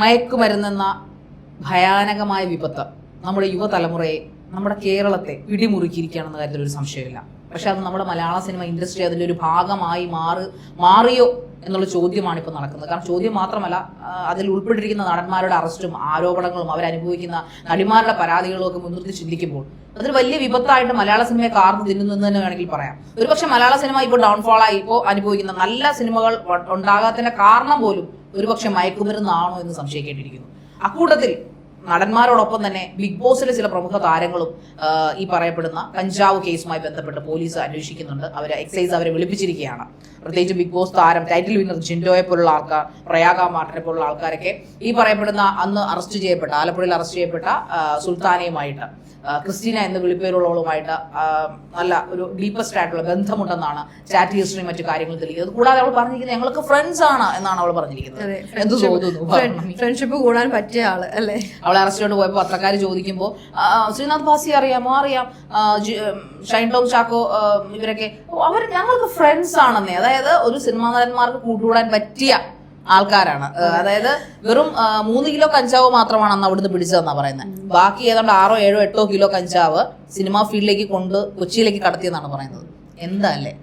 മയക്കുമരുന്നെന്ന ഭയാനകമായ വിപത്ത് നമ്മുടെ യുവതലമുറയെ നമ്മുടെ കേരളത്തെ പിടിമുറുക്കിയിരിക്കുകയാണെന്ന കാര്യത്തിൽ ഒരു സംശയമില്ല. പക്ഷെ അത് നമ്മുടെ മലയാള സിനിമ ഇൻഡസ്ട്രി അതിന്റെ ഒരു ഭാഗമായി മാറി മാറിയോ എന്നുള്ള ചോദ്യമാണ് ഇപ്പോൾ നടക്കുന്നത്. കാരണം ചോദ്യം മാത്രമല്ല അതിൽ ഉൾപ്പെട്ടിരിക്കുന്ന നടന്മാരുടെ അറസ്റ്റും ആരോപണങ്ങളും അവരനുഭവിക്കുന്ന നടിമാരുടെ പരാതികളും ഒക്കെ മുൻനിർത്തി ചിന്തിക്കുമ്പോൾ അതൊരു വലിയ വിപത്തായിട്ട് മലയാള സിനിമയെ കാർന്നു തിന്നുന്നു എന്ന് തന്നെ വേണമെങ്കിൽ പറയാം. ഒരുപക്ഷെ മലയാള സിനിമ ഇപ്പോൾ ഡൗൺഫോളായി ഇപ്പോൾ അനുഭവിക്കുന്ന നല്ല സിനിമകൾ ഉണ്ടാകാത്തതിന്റെ കാരണം പോലും ഒരുപക്ഷെ മയക്കുമരുന്നാണോ എന്ന് സംശയിക്കേണ്ടിയിരിക്കുന്നു. അക്കൂട്ടത്തിൽ നടന്മാരോടൊപ്പം തന്നെ ബിഗ് ബോസിലെ ചില പ്രമുഖ താരങ്ങളും ഈ പറയപ്പെടുന്ന കഞ്ചാവ് കേസുമായി ബന്ധപ്പെട്ട് പോലീസ് അന്വേഷിക്കുന്നുണ്ട്. അവരെ എക്സൈസ് അവരെ വിളിപ്പിച്ചിരിക്കുകയാണ്. പ്രത്യേകിച്ച് ബിഗ് ബോസ് താരം ടൈറ്റിൽ വിന്നർ ജിൻഡോയെ പോലുള്ള ആൾക്കാർ പ്രയാഗ മാർട്ടിനെ പോലുള്ള ആൾക്കാരൊക്കെ ഈ പറയപ്പെടുന്ന അന്ന് അറസ്റ്റ് ചെയ്യപ്പെട്ട ആലപ്പുഴയിൽ അറസ്റ്റ് ചെയ്യപ്പെട്ട സുൽത്താനയുമായിട്ട് ക്രിസ്റ്റീന എന്ന വിളിപ്പേരുള്ളവളുമായിട്ട് നല്ല ഒരു ഡീപ്പസ്റ്റ് ആയിട്ടുള്ള ബന്ധമുണ്ടെന്നാണ് ചാറ്റ് ഹിസ്റ്ററി മറ്റു കാര്യങ്ങൾ തെളിയിക്കുന്നത്. കൂടാതെ അവൾ പറഞ്ഞിരിക്കുന്നത് ഞങ്ങൾക്ക് ഫ്രണ്ട്സ് ആണ് എന്നാണ് അവൾ പറഞ്ഞിരിക്കുന്നത്. എന്ത് തോന്നുന്നു. ഫ്രണ്ട്ഷിപ്പ് കൂടാൻ പറ്റിയ ആൾ അല്ലേ? അവളെ അറസ്റ്റ് ചെയ്ത് പോയപ്പോൾ പത്രക്കാർ ചോദിക്കുമ്പോൾ ശ്രീനാഥ് ഭാസി അറിയാമോ? അറിയാം. ഷൈൻ ടോം ചാക്കോ ഇവരൊക്കെ അവർ ഞങ്ങൾക്ക് ഫ്രണ്ട്സ് ആണെന്നേ. അതായത് ഒരു സിനിമാ നടന്മാർക്ക് കൂട്ടുകൂടാൻ പറ്റിയ ആൾക്കാരാണ്. അതായത് വെറും മൂന്ന് കിലോ കഞ്ചാവ് മാത്രമാണ് അന്ന് അവിടുന്ന് പിടിച്ചതെന്നാ പറയുന്നത് ബാക്കി ഏതാണ്ട് ആറോ ഏഴോ എട്ടോ കിലോ കഞ്ചാവ് സിനിമാ ഫീൽഡിലേക്ക് കൊണ്ട് കൊച്ചിയിലേക്ക് കടത്തിയെന്നാണ് പറയുന്നത്. എന്താ അല്ലേ?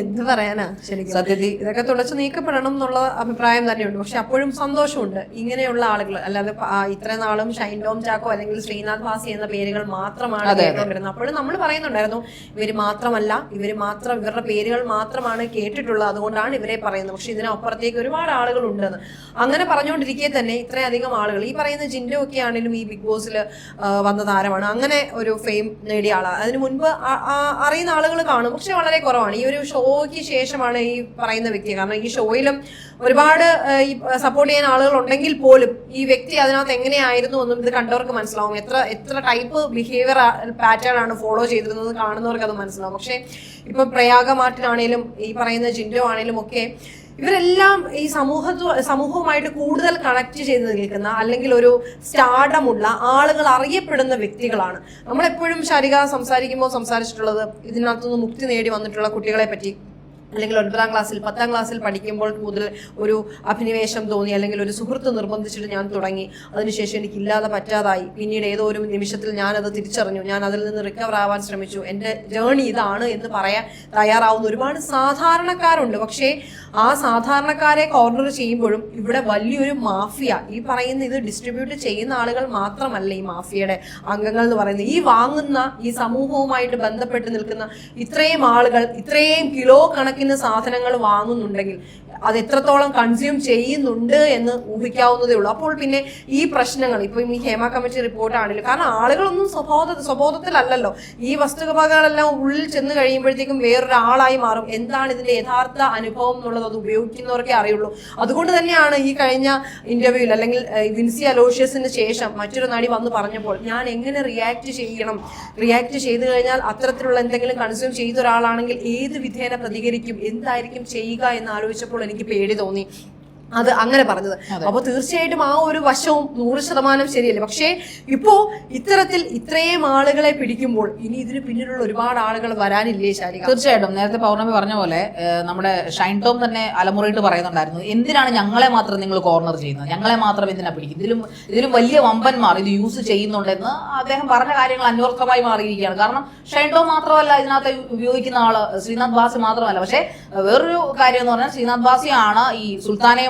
എന്ത് പറയാനാ ശരിക്കും. സത്യത്തിൽ. ഇതൊക്കെ തുടച്ചു നീക്കപ്പെടണം എന്നുള്ള അഭിപ്രായം തന്നെയുണ്ട്. പക്ഷെ അപ്പോഴും സന്തോഷമുണ്ട്. ഇങ്ങനെയുള്ള ആളുകൾ അല്ലാതെ ഇത്ര നാളും ഷൈൻ ടോം ചാക്കോ അല്ലെങ്കിൽ ശ്രീനാഥ് ഭാസി എന്ന പേരുകൾ മാത്രമാണ്. കേട്ടുകൊണ്ടിരുന്നത് അപ്പോഴും നമ്മൾ പറയുന്നുണ്ടായിരുന്നു ഇവർ മാത്രമല്ല ഇവർ മാത്രം ഇവരുടെ പേരുകൾ മാത്രമാണ് കേട്ടിട്ടുള്ളത്. അതുകൊണ്ടാണ് ഇവരെ പറയുന്നത്. പക്ഷെ ഇതിനപ്പുറത്തേക്ക് ഒരുപാട് ആളുകൾ ഉണ്ടെന്ന് അങ്ങനെ പറഞ്ഞുകൊണ്ടിരിക്കെ തന്നെ ഇത്രയധികം ആളുകൾ. ഈ പറയുന്ന ജിൻഡോ ഒക്കെ ആണെങ്കിലും ഈ ബിഗ് ബോസിൽ വന്ന താരമാണ്. അങ്ങനെ ഒരു ഫെയിം നേടിയ ആളാണ് അതിന് മുൻപ് അറിയുന്ന ആളുകൾ കാണും. പക്ഷെ വളരെ കുറവാണ്. ഈ ഒരു ഷോയ്ക്ക് ശേഷമാണ് ഈ പറയുന്ന വ്യക്തി. കാരണം ഈ ഷോയിലും ഒരുപാട് ഈ സപ്പോർട്ട് ചെയ്യാൻ ആളുകൾ ഉണ്ടെങ്കിൽ പോലും ഈ വ്യക്തി അതിനകത്ത് എങ്ങനെയായിരുന്നു എന്നും ഇത് കണ്ടവർക്ക് മനസ്സിലാവും. എത്ര എത്ര ടൈപ്പ് ബിഹേവിയർ പാറ്റേൺ ആണ് ഫോളോ ചെയ്തിരുന്നത് കാണുന്നവർക്ക് അത് മനസ്സിലാവും. പക്ഷെ ഇപ്പൊ പ്രയാഗ മാർട്ടിനാണേലും ഈ പറയുന്ന ജിൻഡോ ആണേലും ഒക്കെ ഇവരെല്ലാം ഈ സമൂഹത്വ സമൂഹവുമായിട്ട് കൂടുതൽ കണക്ട് ചെയ്ത് നിൽക്കുന്ന അല്ലെങ്കിൽ ഒരു സ്റ്റാർഡമുള്ള ആളുകൾ അറിയപ്പെടുന്ന വ്യക്തികളാണ്. നമ്മളെപ്പോഴും ശാരിക സംസാരിക്കുമ്പോൾ സംസാരിച്ചിട്ടുള്ളത് ഇതിനകത്തുനിന്ന് മുക്തി നേടി വന്നിട്ടുള്ള കുട്ടികളെ പറ്റി അല്ലെങ്കിൽ ഒൻപതാം ക്ലാസ്സിൽ പത്താം ക്ലാസ്സിൽ പഠിക്കുമ്പോൾ മുതൽ ഒരു അഭിനിവേശം തോന്നി അല്ലെങ്കിൽ ഒരു സുഹൃത്ത് നിർബന്ധിച്ചിട്ട് ഞാൻ തുടങ്ങി. അതിനുശേഷം എനിക്കില്ലാതെ പറ്റാതായി. പിന്നീട് ഏതോ ഒരു നിമിഷത്തിൽ ഞാനത് തിരിച്ചറിഞ്ഞു. ഞാൻ അതിൽ നിന്ന് റിക്കവർ ആവാൻ ശ്രമിച്ചു. എന്റെ ജേണി ഇതാണ് എന്ന് പറയാൻ തയ്യാറാവുന്ന ഒരുപാട് സാധാരണക്കാരുണ്ട്. പക്ഷേ ആ സാധാരണക്കാരെ കോർണർ ചെയ്യുമ്പോഴും ഇവിടെ വലിയൊരു മാഫിയ ഈ പറയുന്ന ഇത് ഡിസ്ട്രിബ്യൂട്ട് ചെയ്യുന്ന ആളുകൾ മാത്രമല്ല ഈ മാഫിയയുടെ അംഗങ്ങൾ എന്ന് പറയുന്നത്. ഈ വാങ്ങുന്ന ഈ സമൂഹവുമായിട്ട് ബന്ധപ്പെട്ട് നിൽക്കുന്ന ഇത്രയും ആളുകൾ ഇത്രയും കിലോ കണക്കിന് സാധനങ്ങൾ വാങ്ങുന്നുണ്ടെങ്കിൽ അത് എത്രത്തോളം കൺസ്യൂം ചെയ്യുന്നുണ്ട് എന്ന് ഊഹിക്കാവുന്നതേ ഉള്ളൂ. അപ്പോൾ പിന്നെ ഈ പ്രശ്നങ്ങൾ ഇപ്പൊ ഈ ഹേമ കമ്മിറ്റി റിപ്പോർട്ട് ആണല്ലോ കാരണം ആളുകളൊന്നും സ്വബോധ സ്വബോധത്തിലല്ലല്ലോ. ഈ വസ്തുവകകളെല്ലാം ഉള്ളിൽ ചെന്ന് കഴിയുമ്പോഴത്തേക്കും വേറൊരാളായി മാറും. എന്താണ് ഇതിന്റെ യഥാർത്ഥ അനുഭവം എന്നുള്ളത് അത് ഉപയോഗിക്കുന്നവർക്കേ അറിയുള്ളൂ. അതുകൊണ്ട് തന്നെയാണ് ഈ കഴിഞ്ഞ ഇന്റർവ്യൂവിൽ അല്ലെങ്കിൽ വിൻസി അലോഷ്യസിന് ശേഷം മറ്റൊരു നടി വന്ന് പറഞ്ഞപ്പോൾ ഞാൻ എങ്ങനെ റിയാക്ട് ചെയ്യണം? റിയാക്ട് ചെയ്തു കഴിഞ്ഞാൽ അത്തരത്തിലുള്ള എന്തെങ്കിലും കൺസ്യൂം ചെയ്ത ഒരാളാണെങ്കിൽ ഏത് വിധേന പ്രതികരിക്കും? എന്തായിരിക്കും ചെയ്യുക എന്ന് ആലോചിച്ചപ്പോൾ എനിക്ക് പേടി തോന്നി. അത് അങ്ങനെ പറഞ്ഞത്. അപ്പൊ തീർച്ചയായിട്ടും ആ ഒരു വശവും നൂറ് ശതമാനം ശരിയല്ലേ? പക്ഷേ ഇപ്പോ ഇത്തരത്തിൽ ഇത്രയും ആളുകളെ പിടിക്കുമ്പോൾ ഇനി ഇതിന് പിന്നിലുള്ള ഒരുപാട് ആളുകൾ വരാനില്ലേ ശാരിക? തീർച്ചയായിട്ടും. നേരത്തെ പൗർണമി പറഞ്ഞ പോലെ നമ്മുടെ ഷൈൻ ടോം തന്നെ അലമുറയിട്ട് പറയുന്നുണ്ടായിരുന്നു എന്തിനാണ് ഞങ്ങളെ മാത്രം നിങ്ങൾ കോർണർ ചെയ്യുന്നത്? ഞങ്ങളെ മാത്രം എന്തിനാ പിടിക്കും ഇതിലും ഇതിലും വലിയ വമ്പന്മാർ ഇത് യൂസ് ചെയ്യുന്നുണ്ടെന്ന് അദ്ദേഹം പറഞ്ഞ കാര്യങ്ങൾ അന്വർത്ഥമായി മാറിയിരിക്കുകയാണ്. കാരണം ഷൈൻ ടോം മാത്രമല്ല ഇതിനകത്ത് ഉപയോഗിക്കുന്ന ആൾ ശ്രീനാഥ് ബാസി മാത്രമല്ല. പക്ഷേ വേറൊരു കാര്യം എന്ന് പറഞ്ഞാൽ ശ്രീനാഥ് ബാസിയാണ് ഈ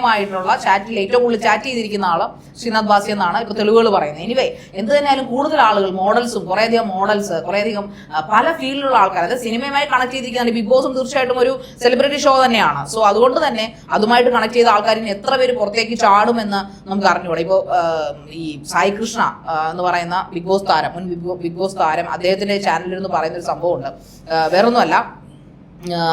സുൽത്താനയുമായിട്ടുള്ള ചാറ്റിൽ ഏറ്റവും കൂടുതൽ ചാറ്റ് ചെയ്തിരിക്കുന്ന ആൾ ശ്രീനാഥ് ബാസി എന്നാണ്. ഇപ്പൊ തെളിവുകൾ പറയുന്നത്. എനിവേ എന്ത് തന്നെയാലും കൂടുതൽ ആളുകൾ മോഡൽസും കുറേയധികം മോഡൽസ് കുറേയധികം പല ഫീൽഡിലുള്ള ആൾക്കാർ അതായത് സിനിമയുമായി കണക്ട് ചെയ്തിരിക്കുന്ന ബിഗ് ബോസും തീർച്ചയായിട്ടും ഒരു സെലിബ്രിറ്റി ഷോ തന്നെയാണ്. സോ അതുകൊണ്ട് തന്നെ അതുമായിട്ട് കണക്ട് ചെയ്ത ആൾക്കാരിന് എത്ര പേര് പുറത്തേക്ക് ചാടുമെന്ന് നമുക്ക് അറിഞ്ഞുകൂടെ. ഇപ്പോൾ ഈ സായി കൃഷ്ണ എന്ന് പറയുന്ന ബിഗ് ബോസ് താരം മുൻ ബിഗ് ബോസ് താരം അദ്ദേഹത്തിന്റെ ചാനലിൽ നിന്ന് പറയുന്ന ഒരു ആ,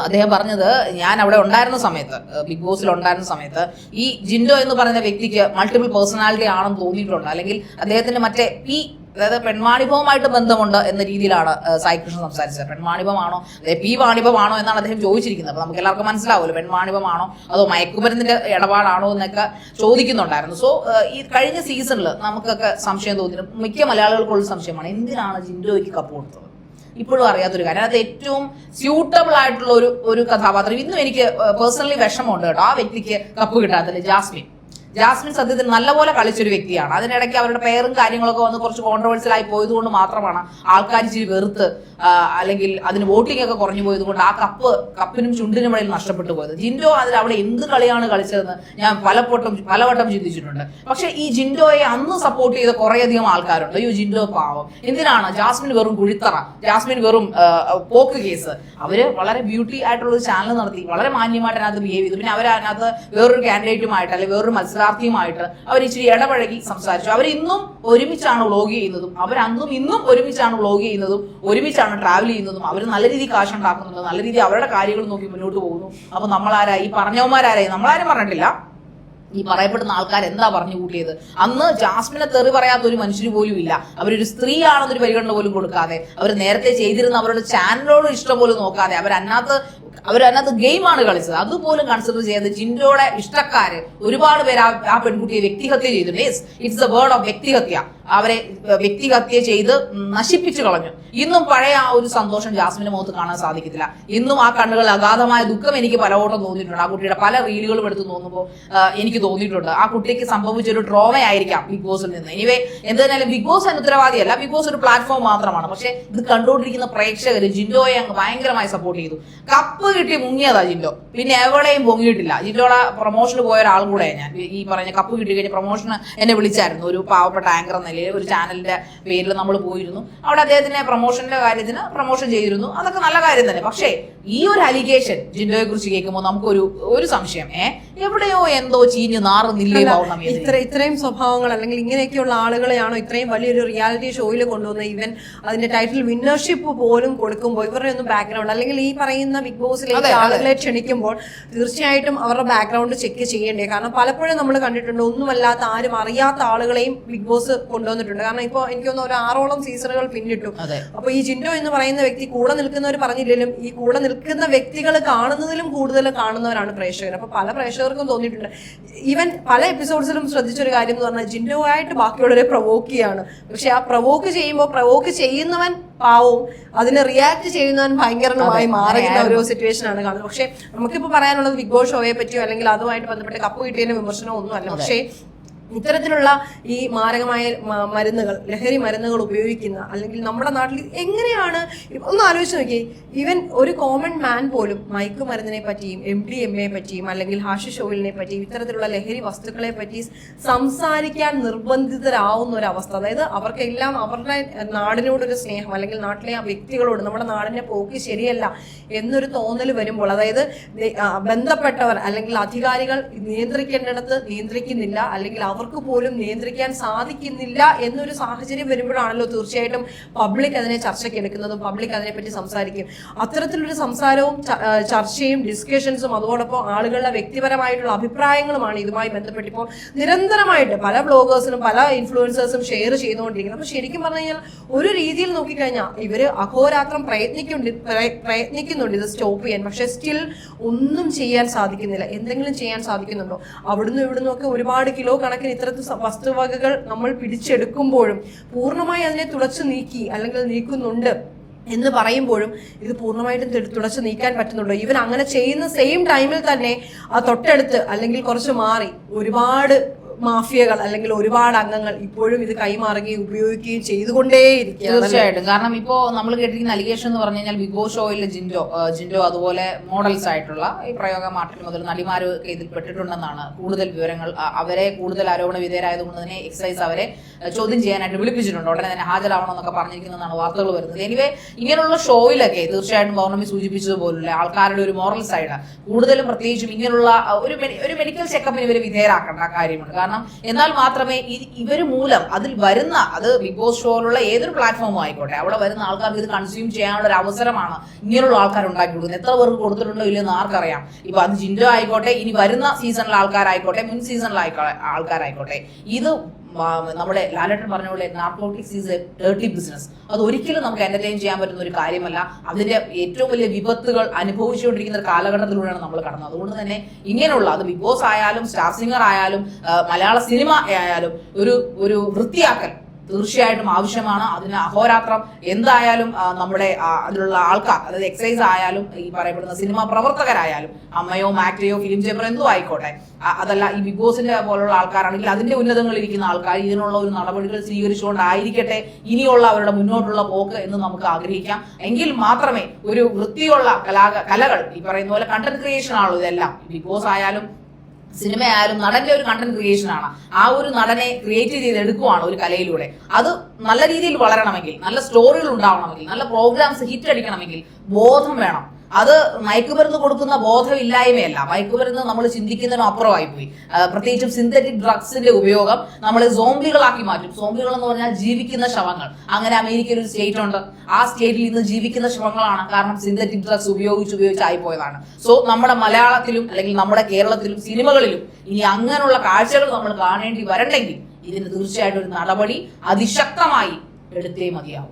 അദ്ദേഹം പറഞ്ഞത് ഞാൻ അവിടെ ഉണ്ടായിരുന്ന സമയത്ത് ബിഗ് ബോസിൽ ഉണ്ടായിരുന്ന സമയത്ത് ഈ ജിൻഡോ എന്ന് പറയുന്ന വ്യക്തിക്ക് മൾട്ടിപ്പിൾ പേഴ്സണാലിറ്റി ആണെന്ന് തോന്നിയിട്ടുണ്ട്. അല്ലെങ്കിൽ അദ്ദേഹത്തിന്റെ മറ്റേ പി അതായത് പെൺവാണിഭവുമായിട്ട് ബന്ധമുണ്ട് എന്ന രീതിയിലാണ് സായികൃഷ്ണൻ സായി കൃഷ്ണൻ സംസാരിച്ചത്. പെൺവാണിഭമാണോ അതെ പി വാണിഭമാണോ എന്നാണ് അദ്ദേഹം ചോദിച്ചിരിക്കുന്നത്. അപ്പൊ നമുക്ക് എല്ലാവർക്കും മനസ്സിലാവുമല്ലോ പെൺവാണിഭമാണോ അതോ മയക്കുമരുന്നിന്റെ ഇടപാടാണോ എന്നൊക്കെ ചോദിക്കുന്നുണ്ടായിരുന്നു. സോ ഈ കഴിഞ്ഞ സീസണിൽ നമുക്കൊക്കെ സംശയം തോന്നി മിക്ക മലയാളികൾക്കുള്ള സംശയമാണ് എന്തിനാണ് ജിൻഡോയ്ക്ക് കപ്പ് കൊടുത്തത്? ഇപ്പോഴും അറിയാത്തൊരു കാര്യം. അത് ഏറ്റവും സ്യൂട്ടബിൾ ആയിട്ടുള്ള ഒരു ഒരു കഥാപാത്രം. ഇന്നും എനിക്ക് പേഴ്സണലി വിഷമമുണ്ട് കേട്ടോ. ആ വ്യക്തിക്ക് കപ്പ് കിട്ടാത്തില്ല ജാസ്മിൻ. ജാസ്മിൻ സത്യത്തിൽ നല്ലപോലെ കളിച്ചൊരു വ്യക്തിയാണ്. അതിനിടയ്ക്ക് അവരുടെ പേരും കാര്യങ്ങളൊക്കെ വന്ന് കുറച്ച് കോൺട്രവേഴ്സിലായി പോയതുകൊണ്ട് പോയത് മാത്രമാണ് ആൾക്കാർ ഇച്ചിരി വെറുത്ത് അല്ലെങ്കിൽ അതിന് വോട്ടിംഗ് ഒക്കെ കുറഞ്ഞു പോയതുകൊണ്ട് ആ കപ്പ് കപ്പിനും ചുണ്ടിനും ഇടയിൽ നഷ്ടപ്പെട്ടു പോയത്. ജിൻഡോ അതിൽ അവിടെ എന്ത് കളിയാണ് കളിച്ചതെന്ന് ഞാൻ പലപ്പോട്ടും പലവട്ടം ചിന്തിച്ചിട്ടുണ്ട്. പക്ഷെ ഈ ജിൻഡോയെ അന്ന് സപ്പോർട്ട് ചെയ്ത കുറേയധികം ആൾക്കാരുണ്ട്. അയ്യോ ജിൻഡോ പാവം. എന്തിനാണ്? ജാസ്മിൻ വെറും കുഴിത്തറ. ജാസ്മിൻ വെറും പോക്ക് കേസ്. അവർ വളരെ ബ്യൂട്ടി ആയിട്ടുള്ള ഒരു ചാനൽ നടത്തി. വളരെ മാന്യമായിട്ട് അതിനകത്ത് ബിഹേവ് ചെയ്തു. പിന്നെ അവർ അതിനകത്ത് വേറൊരു കാൻഡിഡേറ്റുമായിട്ട് അല്ലെങ്കിൽ വേറൊരു മത്സരാർത്ഥിയുമായിട്ട് അവർ ഇച്ചിരി ഇടപഴകി സംസാരിച്ചു. അവർ ഇന്നും ഒരുമിച്ചാണ് വ്ളോഗ് ചെയ്യുന്നതും അവർ അന്നും ഇന്നും ഒരുമിച്ചാണ് വ്ളോഗ് ചെയ്യുന്നതും ഒരുമിച്ചാണ് ട്രാവൽ ചെയ്യുന്നതും അവർ നല്ല രീതിയിൽ കാശ് ഉണ്ടാക്കുന്നുണ്ട് നല്ല രീതിയിൽ അവരുടെ കാര്യങ്ങൾ നോക്കി മുന്നോട്ട് പോകുന്നു. അപ്പൊ നമ്മളാരായി ഈ പറഞ്ഞവന്മാരാരായി? നമ്മളാരും പറഞ്ഞിട്ടില്ല. ഈ പറയപ്പെടുന്ന ആൾക്കാർ എന്താ പറഞ്ഞു കൂട്ടിയത്? അന്ന് ജാസ്മിനെ തെറി പറയാത്ത ഒരു മനുഷ്യന് പോലും ഇല്ല. അവരൊരു സ്ത്രീയാണെന്നൊരു പരിഗണന പോലും കൊടുക്കാതെ അവർ നേരത്തെ ചെയ്തിരുന്ന അവരുടെ ചാനലോട് ഇഷ്ടം പോലും നോക്കാതെ അവർ അതിനകത്ത് അവർ അതിനകത്ത് ഗെയിമാണ് കളിച്ചത്. അതുപോലും കൺസിഡർ ചെയ്ത് ജിൻഡോയുടെ ഇഷ്ടക്കാര് ഒരുപാട് പേര് ആ പെൺകുട്ടിയെ വ്യക്തിഹത്യ ചെയ്തിട്ടുണ്ട് ഇറ്റ്സ് എ വേർഡ് ഓഫ് വ്യക്തിഹത്യ. അവരെ വ്യക്തിഹത്യ ചെയ്ത് നശിപ്പിച്ചു കളഞ്ഞു. ഇന്നും പഴയ ആ ഒരു സന്തോഷം ജാസ്മിന്റെ മുഖത്ത് കാണാൻ സാധിക്കത്തില്ല. ഇന്നും ആ കണ്ണുകൾ അഗാധമായ ദുഃഖം എനിക്ക് പലവട്ടം തോന്നിയിട്ടുണ്ട്. ആ കുട്ടിയുടെ പല റീലുകളും എടുത്ത് തോന്നുമ്പോൾ എനിക്ക് തോന്നിയിട്ടുണ്ട്. ആ കുട്ടിക്ക് സംഭവിച്ച ഒരു ട്രോമ ആയിരിക്കാം ബിഗ് ബോസിൽ നിന്ന്. എനിവേ എന്തായാലും ബിഗ് ബോസ് അതിന് ഉത്തരവാദിയല്ല. ബിഗ് ബോസ് ഒരു പ്ലാറ്റ്ഫോം മാത്രമാണ്. പക്ഷെ ഇത് കണ്ടുകൊണ്ടിരിക്കുന്ന പ്രേക്ഷകർ ജിൻഡോയെ അങ്ങ് ഭയങ്കരമായി സപ്പോർട്ട് ചെയ്തു. കപ്പ് കിട്ടി മുങ്ങിയതാ ജിൻഡോ. പിന്നെ എവിടെയും പൊങ്ങിയിട്ടില്ല. ജിൻഡോടെ പ്രൊമോഷന് പോയ ഒരാൾ കൂടെ ഞാൻ. ഈ പറഞ്ഞ കപ്പ് കിട്ടി കഴിഞ്ഞ പ്രൊമോഷന് എന്നെ വിളിച്ചായിരുന്നു. ഒരു പാവപ്പെട്ട ആങ്കർ എന്ന നിലയിൽ ഒരു ചാനലിന്റെ പേരിൽ നമ്മൾ പോയിരുന്നു. അവിടെ അദ്ദേഹത്തിന്റെ പ്രൊമോഷന്റെ കാര്യത്തിന് പ്രൊമോഷൻ ചെയ്തിരുന്നു. അതൊക്കെ നല്ല കാര്യം തന്നെ. പക്ഷേ ഈ ഒരു അലിഗേഷൻ ജിൻഡോയെ കുറിച്ച് കേൾക്കുമ്പോൾ നമുക്കൊരു ഒരു സംശയം. ഏ എവിടെയോ എന്തോ ചീഞ്ഞ് നാറുന്നില്ലേ പൗർണമി. ഇത്ര ഇത്രയും സ്വഭാവങ്ങൾ അല്ലെങ്കിൽ ഇങ്ങനെയൊക്കെയുള്ള ആളുകളെയാണോ ഇത്രയും വലിയൊരു റിയാലിറ്റി ഷോയിൽ കൊണ്ടുവന്ന ഇവൻ അതിന്റെ ടൈറ്റിൽ വിന്നർഷിപ്പ് പോലും കൊടുക്കുമ്പോൾ ഇവരുടെ ഒന്നും ബാക്ക്ഗ്രൗണ്ട് അല്ലെങ്കിൽ ഈ പറയുന്ന ബിഗ് ബോസിലേക്ക്. ആളുകളെ ക്ഷണിക്കുമ്പോൾ തീർച്ചയായിട്ടും അവരുടെ ബാക്ക്ഗ്രൗണ്ട് ചെക്ക് ചെയ്യേണ്ടേ. കാരണം പലപ്പോഴും നമ്മൾ കണ്ടിട്ടുണ്ട് ഒന്നുമല്ലാത്ത ആരും അറിയാത്ത ആളുകളെയും ബിഗ് ബോസ് കൊണ്ടുവന്നിട്ടുണ്ട്. കാരണം ഇപ്പോൾ എനിക്ക് തോന്നുന്നു ഒരു ആറോളം സീസണുകൾ പിന്നിട്ടു. അപ്പൊ ഈ ജിൻഡോ എന്ന് പറയുന്ന വ്യക്തി കൂടെ നിൽക്കുന്നവർ പറഞ്ഞില്ലെങ്കിലും ഈ കൂടെ നിൽക്കുന്ന വ്യക്തികൾ കാണുന്നതിലും കൂടുതൽ കാണുന്നവരാണ് പ്രേക്ഷകർ. അപ്പൊ പല പ്രേക്ഷകർക്കും തോന്നിയിട്ടുണ്ട്. ഈവൻ പല എപ്പിസോഡ്സിലും ശ്രദ്ധിച്ചൊരു കാര്യം എന്ന് പറഞ്ഞാൽ ജിൻഡോ ആയിട്ട് ബാക്കിയുള്ളവരെ പ്രൊവോക്ക് ചെയ്യാണ്. പക്ഷെ ആ പ്രൊവോക്ക് ചെയ്യുമ്പോൾ പ്രൊവോക്ക് ചെയ്യുന്നവൻ പാവവും അതിനെ റിയാക്ട് ചെയ്യുന്നവൻ ഭയങ്കരമായി മാറുന്ന ഒരു സിറ്റുവേഷൻ ആണ് കാണുന്നത്. പക്ഷെ നമുക്കിപ്പോ പറയാനുള്ളത് ബിഗ് ബോസ് ഷോയെ പറ്റിയോ അല്ലെങ്കിൽ അതുമായിട്ട് ബന്ധപ്പെട്ട് കപ്പ് കിട്ടിയതിന്റെ വിമർശനമോ ഒന്നുമല്ല. പക്ഷേ ഇത്തരത്തിലുള്ള ഈ മാരകമായ മരുന്നുകൾ ലഹരി മരുന്നുകൾ ഉപയോഗിക്കുന്ന അല്ലെങ്കിൽ നമ്മുടെ നാട്ടിൽ എങ്ങനെയാണ് ഒന്ന് ആലോചിച്ച് നോക്കി ഈവൻ ഒരു കോമൺ മാൻ പോലും മയക്കുമരുന്നിനെ പറ്റിയും എം ഡി എം എ പറ്റിയും അല്ലെങ്കിൽ ഹാഷിഷ് ഓയിലിനെ പറ്റിയും ഇത്തരത്തിലുള്ള ലഹരി വസ്തുക്കളെ പറ്റി സംസാരിക്കാൻ നിർബന്ധിതരാവുന്ന ഒരു അവസ്ഥ അതായത് അവർക്കെല്ലാം അവരുടെ നാടിനോടൊരു സ്നേഹം അല്ലെങ്കിൽ നാട്ടിലെ ആ വ്യക്തികളോട് നമ്മുടെ നാടിനെ പോക്ക് ശരിയല്ല എന്നൊരു തോന്നൽ വരുമ്പോൾ അതായത് ബന്ധപ്പെട്ടവർ അല്ലെങ്കിൽ അധികാരികൾ നിയന്ത്രിക്കേണ്ടിടത്ത് നിയന്ത്രിക്കുന്നില്ല അല്ലെങ്കിൽ അവർക്ക് പോലും നിയന്ത്രിക്കാൻ സാധിക്കുന്നില്ല എന്നൊരു സാഹചര്യം വരുമ്പോഴാണല്ലോ തീർച്ചയായിട്ടും പബ്ലിക് അതിനെ ചർച്ചയ്ക്ക് എടുക്കുന്നതും പബ്ലിക് അതിനെപ്പറ്റി സംസാരിക്കും. അത്തരത്തിലൊരു സംസാരവും ചർച്ചയും ഡിസ്കഷൻസും അതോടൊപ്പം ആളുകളുടെ വ്യക്തിപരമായിട്ടുള്ള അഭിപ്രായങ്ങളുമാണ് ഇതുമായി ബന്ധപ്പെട്ട് ഇപ്പോൾ നിരന്തരമായിട്ട് പല ബ്ലോഗേഴ്സിനും പല ഇൻഫ്ലുവൻസേഴ്സും ഷെയർ ചെയ്തുകൊണ്ടിരിക്കുന്നത്. അപ്പൊ ശരിക്കും പറഞ്ഞു കഴിഞ്ഞാൽ ഒരു രീതിയിൽ നോക്കിക്കഴിഞ്ഞാൽ ഇവർ അഹോരാത്രം പ്രയത്നിക്കുന്നുണ്ട് പ്രയ- പ്രയത്നിക്കുന്നുണ്ട് ഇത് സ്റ്റോപ്പ് ചെയ്യാൻ. പക്ഷെ സ്റ്റിൽ ഒന്നും ചെയ്യാൻ സാധിക്കുന്നില്ല. എന്തെങ്കിലും ചെയ്യാൻ സാധിക്കുന്നുണ്ടോ? അവിടുന്ന് ഇവിടുന്നൊക്കെ ഒരുപാട് കിലോ കണക്കിന് ഇത്തരത്തിൽ സ- വസ്തുവകകൾ നമ്മൾ പിടിച്ചെടുക്കുമ്പോഴും പൂർണമായി അതിനെ തുളച്ചു നീക്കി അല്ലെങ്കിൽ നീക്കുന്നുണ്ട് എന്ന് പറയുമ്പോഴും ഇത് പൂർണമായിട്ടും തുടച്ചു നീക്കാൻ പറ്റുന്നുണ്ടോ. ഇവൻ അങ്ങനെ ചെയ്യുന്ന സെയിം ടൈമിൽ തന്നെ ആ തൊട്ടടുത്ത് അല്ലെങ്കിൽ കുറച്ച് മാറി ഒരുപാട് മാഫിയകൾ അല്ലെങ്കിൽ ഒരുപാട് അംഗങ്ങൾ ഇപ്പോഴും ഇത് കൈമാറുകയും ഉപയോഗിക്കുകയും ചെയ്തുകൊണ്ടേയിരിക്കും തീർച്ചയായിട്ടും. കാരണം ഇപ്പോ നമ്മൾ കേട്ടിരിക്കുന്ന അലിഗേഷൻ എന്ന് പറഞ്ഞു കഴിഞ്ഞാൽ ബിഗ് ബോസ് ഷോയിലെ ജിൻഡോ ജിൻഡോ അതുപോലെ മോഡൽസ് ആയിട്ടുള്ള ഈ പ്രയോഗ മാർട്ടിൽ മുതൽ നടിമാര് ഇതിൽ പെട്ടിട്ടുണ്ടെന്നാണ് കൂടുതൽ വിവരങ്ങൾ. അവരെ കൂടുതൽ ആരോപണ വിധേയരായതുകൊണ്ട് തന്നെ എക്സൈസ് അവരെ ചോദ്യം ചെയ്യാനായിട്ട് വിളിപ്പിച്ചിട്ടുണ്ട്. ഉടനെ തന്നെ ഹാജരാവണമെന്നൊക്കെ പറഞ്ഞിരിക്കുന്നതാണ് വാർത്തകൾ വരുന്നത്. എനിവേ ഇങ്ങനെയുള്ള ഷോയിലൊക്കെ തീർച്ചയായിട്ടും പൗർണമി സൂചിപ്പിച്ചതുപോലുള്ള ആൾക്കാരുടെ ഒരു മോറൽ സൈഡ് കൂടുതലും പ്രത്യേകിച്ചും ഇങ്ങനെയുള്ള ഒരു ഒരു മെഡിക്കൽ ചെക്കപ്പിന് ഇവർ വിധേയരാക്കേണ്ട കാര്യമുണ്ട് കാരണം എന്നാൽ മാത്രമേ ഇവർ മൂലം അതിൽ വരുന്ന അത് ബിഗ് ബോസ് ഷോയിലുള്ള ഏതൊരു പ്ലാറ്റ്ഫോമും ആയിക്കോട്ടെ അവിടെ വരുന്ന ആൾക്കാർക്ക് ഇത് കൺസ്യൂം ചെയ്യാനുള്ള ഒരു അവസരമാണ് ഇങ്ങനെയുള്ള ആൾക്കാർ ഉണ്ടാക്കി കൊടുക്കുന്നത് എത്ര പേർക്ക് കൊടുത്തിട്ടുണ്ടോ ഇല്ലെന്ന് ആർക്കറിയാം. ഇപ്പൊ അത് ജിൻഡോ ആയിക്കോട്ടെ ഇനി വരുന്ന സീസണിലെ ആൾക്കാരായിക്കോട്ടെ മുൻ സീസണിലെ ആൾക്കാരായിക്കോട്ടെ. ഇത് ആ, നമ്മുടെ ലാലേട്ടൻ പറഞ്ഞ പോലെ narcotics is a dirty business അത് ഒരിക്കലും നമുക്ക് എന്റർടൈൻ ചെയ്യാൻ പറ്റുന്ന ഒരു കാര്യമല്ല. അതിന്റെ ഏറ്റവും വലിയ വിപത്തുകൾ അനുഭവിച്ചുകൊണ്ടിരിക്കുന്ന ഒരു കാലഘട്ടത്തിലൂടെയാണ് നമ്മൾ കടന്നത്. അതുകൊണ്ട് തന്നെ ഇങ്ങനെയുള്ള അത് ബിഗ് ബോസ് ആയാലും സ്റ്റാർ സിംഗർ ആയാലും മലയാള സിനിമ ആയാലും ഒരു ഒരു വൃത്തിയാക്കൽ തീർച്ചയായിട്ടും ആവശ്യമാണ്. അതിന് അഹോരാത്രം എന്തായാലും നമ്മുടെ അതിലുള്ള ആൾക്കാർ അതായത് എക്സൈസ് ആയാലും ഈ പറയപ്പെടുന്ന സിനിമ പ്രവർത്തകരായാലും അമ്മയോ മാക്ടയോ ഫിലിം ചേമ്പർ എന്തോ ആയിക്കോട്ടെ. അതല്ല ഈ ബിഗ് ബോസിന്റെ പോലുള്ള ആൾക്കാരാണെങ്കിൽ അതിന്റെ ഉന്നതങ്ങളിൽ ഇരിക്കുന്ന ആൾക്കാർ ഇതിനുള്ള ഒരു നടപടികൾ സ്വീകരിച്ചുകൊണ്ടായിരിക്കട്ടെ ഇനിയുള്ള അവരുടെ മുന്നോട്ടുള്ള പോക്ക് എന്ന് നമുക്ക് ആഗ്രഹിക്കാം. എങ്കിൽ മാത്രമേ ഒരു വൃത്തിയുള്ള കലാ കലകൾ ഈ പറയുന്ന പോലെ കണ്ടന്റ് ക്രിയേഷൻ ആണല്ലോ ഇതെല്ലാം? ബിഗ് ബോസ് ആയാലും സിനിമ ആയാലും നടന്റെ ഒരു കണ്ടന്റ് ക്രിയേഷൻ ആണ്. ആ ഒരു നടനെ ക്രിയേറ്റ് ചെയ്ത് എടുക്കുവാണ് ഒരു കലയിലൂടെ. അത് നല്ല രീതിയിൽ വളരണമെങ്കിൽ നല്ല സ്റ്റോറികൾ ഉണ്ടാവണമെങ്കിൽ നല്ല പ്രോഗ്രാംസ് ഹിറ്റ് അടിക്കണമെങ്കിൽ ബോധം വേണം. അത് മയക്കുമരുന്ന് കൊടുക്കുന്ന ബോധമില്ലായ്മയല്ല. മയക്കുമരുന്ന് നമ്മൾ ചിന്തിക്കുന്നതിനും അപ്പുറമായി പോയി. പ്രത്യേകിച്ചും സിന്തറ്റിക് ഡ്രഗ്സിന്റെ ഉപയോഗം നമ്മൾ സോംബികളാക്കി മാറ്റും. സോംബികൾ എന്ന് പറഞ്ഞാൽ ജീവിക്കുന്ന ശവങ്ങൾ. അങ്ങനെ അമേരിക്കയിൽ ഒരു സ്റ്റേറ്റ് ഉണ്ട്. ആ സ്റ്റേറ്റിൽ ഇന്ന് ജീവിക്കുന്ന ശവങ്ങളാണ് കാരണം സിന്തറ്റിക് ഡ്രഗ്സ് ഉപയോഗിച്ച് ഉപയോഗിച്ച് ആയിപ്പോയതാണ്. സോ നമ്മുടെ മലയാളത്തിലും അല്ലെങ്കിൽ നമ്മുടെ കേരളത്തിലും സിനിമകളിലും ഇനി അങ്ങനെയുള്ള കാഴ്ചകൾ നമ്മൾ കാണേണ്ടി വരണ്ടെങ്കിൽ ഇതിന് തീർച്ചയായിട്ടും ഒരു നടപടി അതിശക്തമായി എടുത്തേ മതിയാവും.